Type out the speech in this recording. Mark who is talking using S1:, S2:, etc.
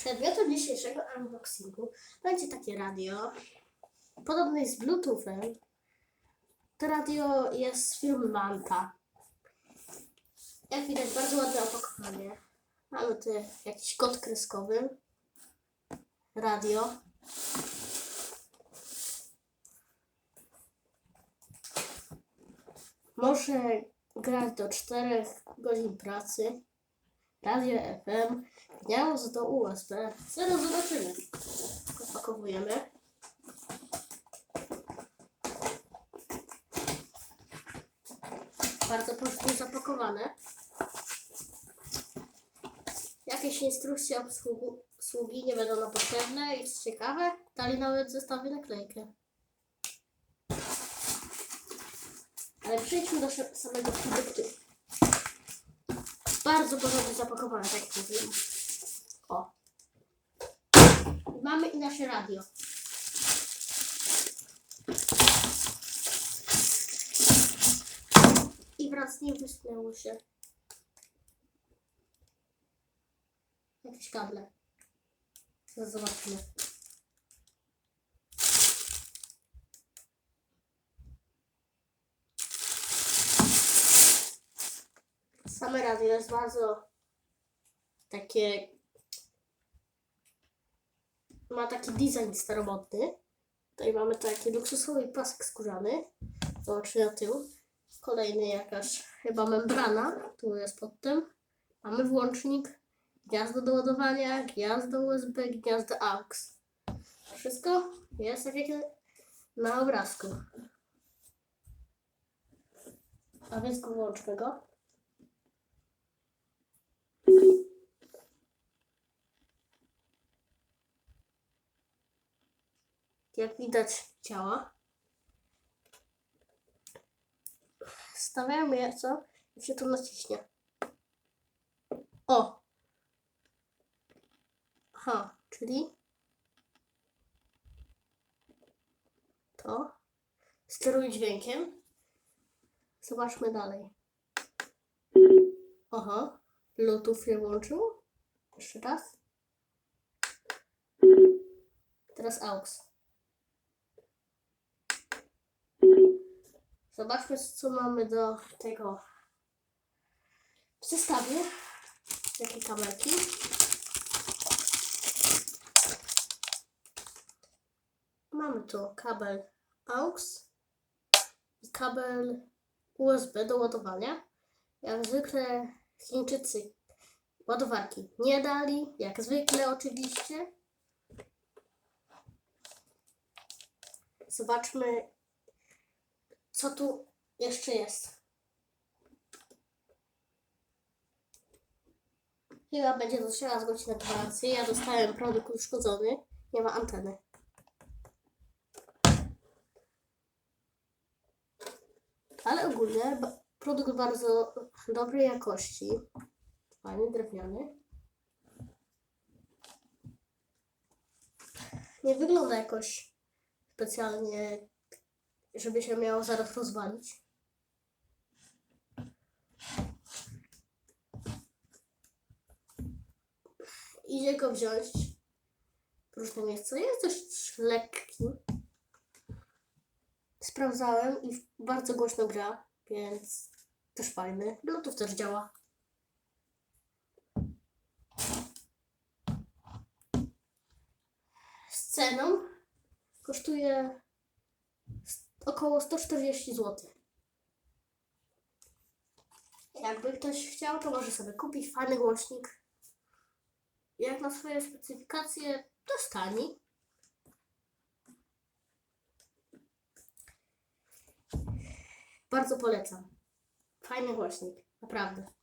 S1: Przedmiotem dzisiejszego unboxingu będzie takie radio. Podobne jest Bluetoothem. To radio jest z firmy Manta. Jak widać, bardzo ładne opakowanie. Mamy tu jakiś kod kreskowy. Radio. Może grać do 4 godzin pracy. Radio FM. Miało z do USB. Zaraz zobaczymy. Opakowujemy. Bardzo prosto zapakowane. Jakieś instrukcje obsługi nie będą potrzebne i ciekawe, dali nawet zestawy naklejkę. Ale przejdźmy do samego produktu. Bardzo porządnie zapakowane, tak jak mówiłem. O. Mamy i nasze radio. I wraz z nim wysnęło się jakieś kable. Zaraz Same radio jest bardzo takie. Ma taki design staromodny. Tutaj mamy taki luksusowy pasek skórzany. Zobaczmy na tył. Kolejny jakaś chyba membrana. Tu jest pod tym. Mamy włącznik, gniazdo do ładowania, gniazdo USB, gniazdo AUX. Wszystko jest tak jak na obrazku. A więc włączmy go. Jak widać działa. Stawiamy je, co? I się tu naciśnie. O! Aha, czyli to. Steruj dźwiękiem. Zobaczmy dalej. Aha, Bluetooth się włączył. Jeszcze raz. Teraz AUX. Zobaczmy, co mamy do tego w zestawie. Jakie kamerki. Mamy tu kabel AUX i kabel USB do ładowania. Jak zwykle Chińczycy ładowarki nie dali, jak zwykle oczywiście. Zobaczmy, co tu jeszcze jest. Chyba będzie to trzeba zgłosić na gwarancję. Ja dostałem produkt uszkodzony, nie ma anteny. Ale ogólnie produkt bardzo dobrej jakości. Fajny, drewniany. Nie wygląda jakoś specjalnie, żeby się miało zaraz rozwalić. Idzie go wziąć. Próżne miejsce jest dość lekki. Sprawdzałem i bardzo głośno gra, więc też fajny. Bluetooth też działa. Z ceną kosztuje około 140 zł. Jakby ktoś chciał, to może sobie kupić fajny głośnik. Jak na swoje specyfikacje, to tani. Bardzo polecam. Fajny głośnik, naprawdę.